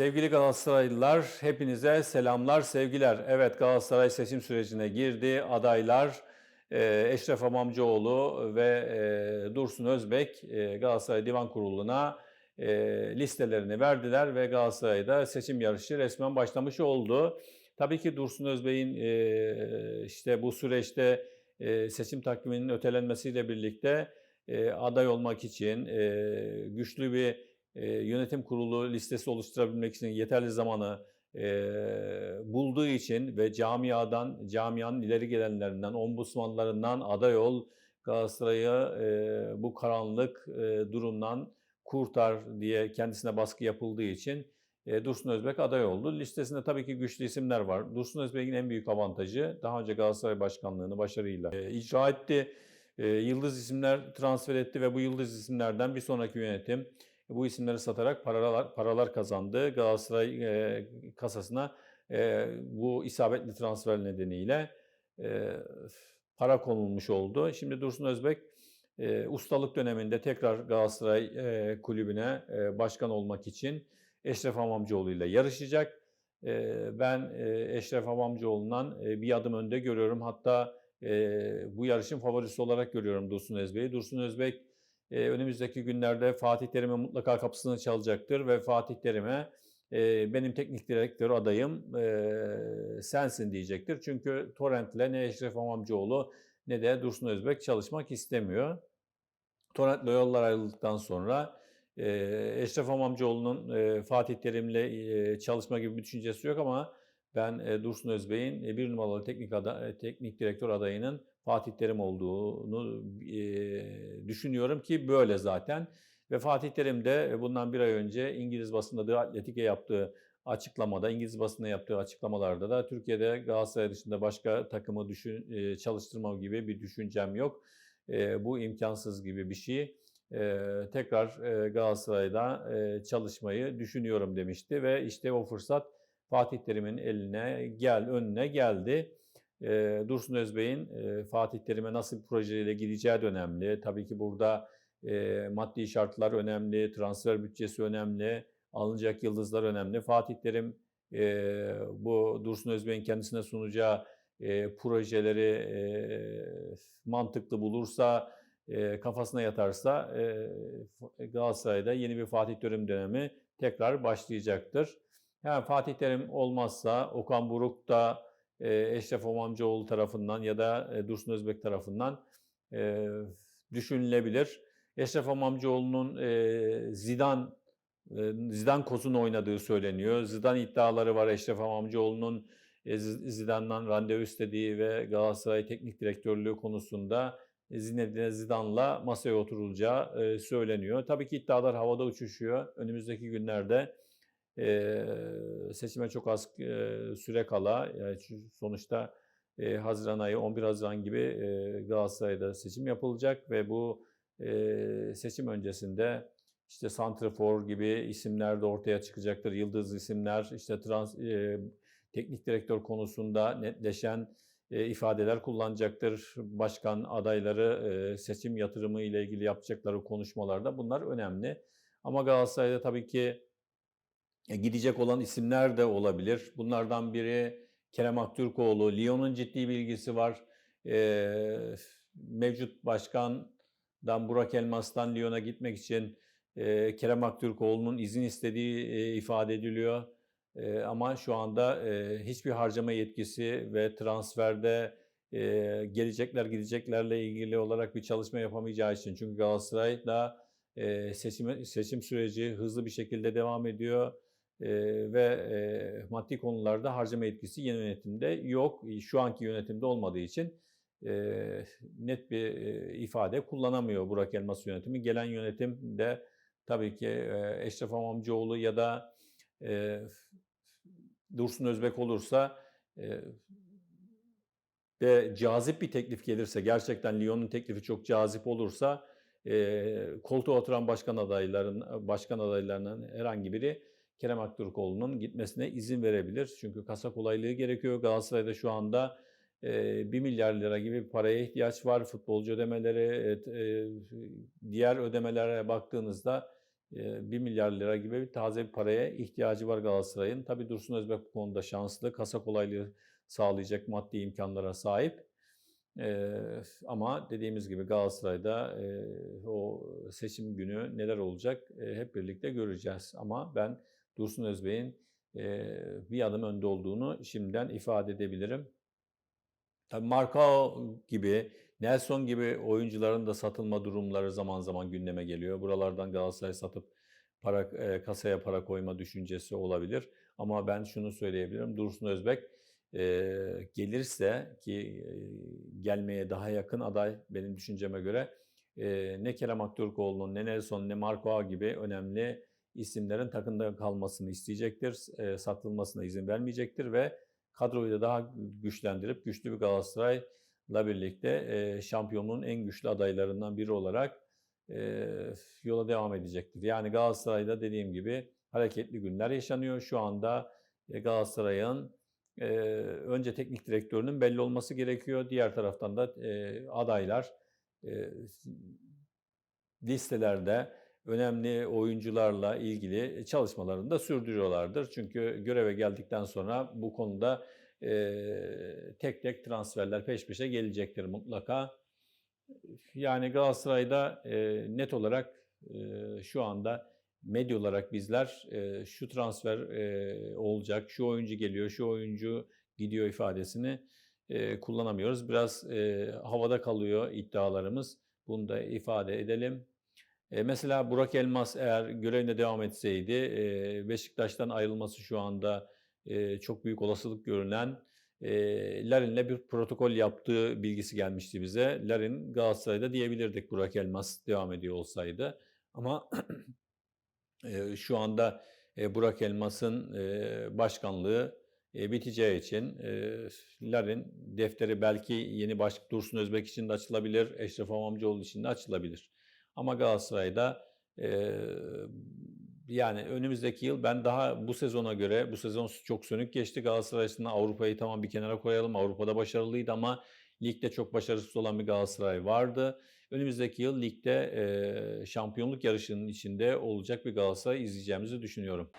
Sevgili Galatasaraylılar, hepinize selamlar, sevgiler. Evet, Galatasaray seçim sürecine girdi. Adaylar e, Eşref Amamcıoğlu ve e, Dursun Özbek e, Galatasaray Divan Kurulu'na listelerini verdiler ve Galatasaray'da seçim yarışı resmen başlamış oldu. Tabii ki Dursun Özbek'in e, işte bu süreçte seçim takviminin ötelenmesiyle birlikte aday olmak için güçlü bir e, yönetim kurulu listesi oluşturabilmek için yeterli zamanı e, bulduğu için ve camiadan, camianın ileri gelenlerinden, ombudsmanlarından aday ol, Galatasaray'ı e, bu karanlık e, durumdan kurtar diye kendisine baskı yapıldığı için e, Dursun Özbek aday oldu. Listesinde tabii ki güçlü isimler var. Dursun Özbek'in en büyük avantajı daha önce Galatasaray Başkanlığını başarıyla e, icra etti. E, yıldız isimler transfer etti ve bu yıldız isimlerden bir sonraki yönetim bu isimleri satarak paralar paralar kazandı. Galatasaray e, kasasına e, bu isabetli transfer nedeniyle e, para konulmuş oldu. Şimdi Dursun Özbek e, ustalık döneminde tekrar Galatasaray e, kulübüne e, başkan olmak için Eşref Amamcıoğlu ile yarışacak. E, ben e, Eşref Amamcıoğlu'ndan e, bir adım önde görüyorum. Hatta e, bu yarışın favorisi olarak görüyorum Dursun Özbek'i. Dursun Özbek e, önümüzdeki günlerde Fatih Terim'e mutlaka kapısını çalacaktır ve Fatih Terim'e e, benim teknik direktör adayım e, sensin diyecektir. Çünkü Torrent'le ne Eşref Amamcıoğlu ne de Dursun Özbek çalışmak istemiyor. Torrent'le yollar ayrıldıktan sonra e, Eşref Amamcıoğlu'nun e, Fatih Terim'le e, çalışma gibi bir düşüncesi yok ama ben e, Dursun Özbek'in e, bir numaralı teknik, ada, e, teknik direktör adayının Fatih Terim olduğunu düşünüyorum ki böyle zaten. Ve Fatih Terim de bundan bir ay önce İngiliz basında The Atletik'e yaptığı açıklamada, İngiliz basında yaptığı açıklamalarda da Türkiye'de Galatasaray dışında başka takımı düşün, çalıştırma gibi bir düşüncem yok. Bu imkansız gibi bir şey. Tekrar Galatasaray'da çalışmayı düşünüyorum demişti ve işte o fırsat Fatih Terim'in eline gel önüne geldi. E, Dursun Özbey'in e, Fatih Terim'e nasıl bir projeyle gideceği de önemli. Tabii ki burada e, maddi şartlar önemli, transfer bütçesi önemli, alınacak yıldızlar önemli. Fatih Terim e, bu Dursun Özbey'in kendisine sunacağı e, projeleri e, mantıklı bulursa, e, kafasına yatarsa e, Galatasaray'da yeni bir Fatih Terim dönemi tekrar başlayacaktır. Yani Fatih Terim olmazsa Okan Buruk da e, Eşref Omamcıoğlu tarafından ya da e, Dursun Özbek tarafından e, düşünülebilir. Eşref Omamcıoğlu'nun e, Zidane e, Zidane kozunu oynadığı söyleniyor. Zidane iddiaları var Eşref Amamcıoğlu'nun e, Zidane'dan randevu istediği ve Galatasaray teknik direktörlüğü konusunda Zinedine Zidane'la masaya oturulacağı e, söyleniyor. Tabii ki iddialar havada uçuşuyor. Önümüzdeki günlerde e, seçime çok az e, süre kala, yani sonuçta e, Haziran ayı 11 Haziran gibi e, Galatasaray'da seçim yapılacak ve bu e, seçim öncesinde işte Santrafor gibi isimler de ortaya çıkacaktır. Yıldız isimler, işte trans, e, teknik direktör konusunda netleşen e, ifadeler kullanacaktır. Başkan adayları e, seçim yatırımı ile ilgili yapacakları konuşmalarda bunlar önemli. Ama Galatasaray'da tabii ki gidecek olan isimler de olabilir. Bunlardan biri Kerem Aktürkoğlu. Lyon'un ciddi bilgisi var. E, mevcut başkandan Burak Elmas'tan Lyon'a gitmek için e, Kerem Aktürkoğlu'nun izin istediği e, ifade ediliyor. E, ama şu anda e, hiçbir harcama yetkisi ve transferde e, gelecekler gideceklerle ilgili olarak bir çalışma yapamayacağı için. Çünkü Galatasaray'da e, seçim, seçim süreci hızlı bir şekilde devam ediyor e, ve e, maddi konularda harcama etkisi yeni yönetimde yok. Şu anki yönetimde olmadığı için e, net bir e, ifade kullanamıyor Burak Elmas yönetimi. Gelen yönetim de tabii ki e, Eşref Amamcıoğlu ya da e, Dursun Özbek olursa e, ve cazip bir teklif gelirse, gerçekten Lyon'un teklifi çok cazip olursa e, koltuğa oturan başkan adayların başkan adaylarının herhangi biri Kerem Aktürkoğlu'nun gitmesine izin verebilir. Çünkü kasa kolaylığı gerekiyor. Galatasaray'da şu anda e, 1 milyar lira gibi paraya ihtiyaç var. Futbolcu ödemeleri, e, diğer ödemelere baktığınızda 1 milyar lira gibi bir taze bir paraya ihtiyacı var Galatasaray'ın. Tabii Dursun Özbek bu konuda şanslı. Kasa kolaylığı sağlayacak maddi imkanlara sahip. Ama dediğimiz gibi Galatasaray'da e, o seçim günü neler olacak e, hep birlikte göreceğiz. Ama ben Dursun Özbek'in e, bir adım önde olduğunu şimdiden ifade edebilirim. Tabii Marcao gibi, Nelson gibi oyuncuların da satılma durumları zaman zaman gündeme geliyor. Buralardan Galatasaray satıp para kasaya para koyma düşüncesi olabilir. Ama ben şunu söyleyebilirim. Dursun Özbek e, gelirse ki e, gelmeye daha yakın aday benim düşünceme göre e, ne Kerem Aktürkoğlu'nun ne Nelson ne Marco gibi önemli isimlerin takımda kalmasını isteyecektir. E, satılmasına izin vermeyecektir ve kadroyu da daha güçlendirip güçlü bir Galatasaray'la birlikte e, şampiyonluğun en güçlü adaylarından biri olarak e, yola devam edecektir. Yani Galatasaray'da dediğim gibi hareketli günler yaşanıyor. Şu anda e, Galatasaray'ın e, önce teknik direktörünün belli olması gerekiyor. Diğer taraftan da e, adaylar e, listelerde önemli oyuncularla ilgili çalışmalarını da sürdürüyorlardır. Çünkü göreve geldikten sonra bu konuda e, tek tek transferler peş peşe gelecektir mutlaka. Yani Galatasaray'da e, net olarak e, şu anda medya olarak bizler e, şu transfer e, olacak, şu oyuncu geliyor, şu oyuncu gidiyor ifadesini e, kullanamıyoruz. Biraz e, havada kalıyor iddialarımız. Bunu da ifade edelim. E, mesela Burak Elmas eğer görevine devam etseydi e, Beşiktaş'tan ayrılması şu anda e, çok büyük olasılık görünen e, Larin'le bir protokol yaptığı bilgisi gelmişti bize. Larin Galatasaray'da diyebilirdik Burak Elmas devam ediyor olsaydı. Ama e, şu anda e, Burak Elmas'ın e, başkanlığı e, biteceği için e, Larin defteri belki yeni baş Dursun Özbek için de açılabilir, Eşref Amamcıoğlu için de açılabilir. Ama Galatasaray'da e, yani önümüzdeki yıl ben daha bu sezona göre bu sezon çok sönük geçti Galatasaray açısından Avrupa'yı tamam bir kenara koyalım. Avrupa'da başarılıydı ama ligde çok başarısız olan bir Galatasaray vardı. Önümüzdeki yıl ligde e, şampiyonluk yarışının içinde olacak bir Galatasaray izleyeceğimizi düşünüyorum.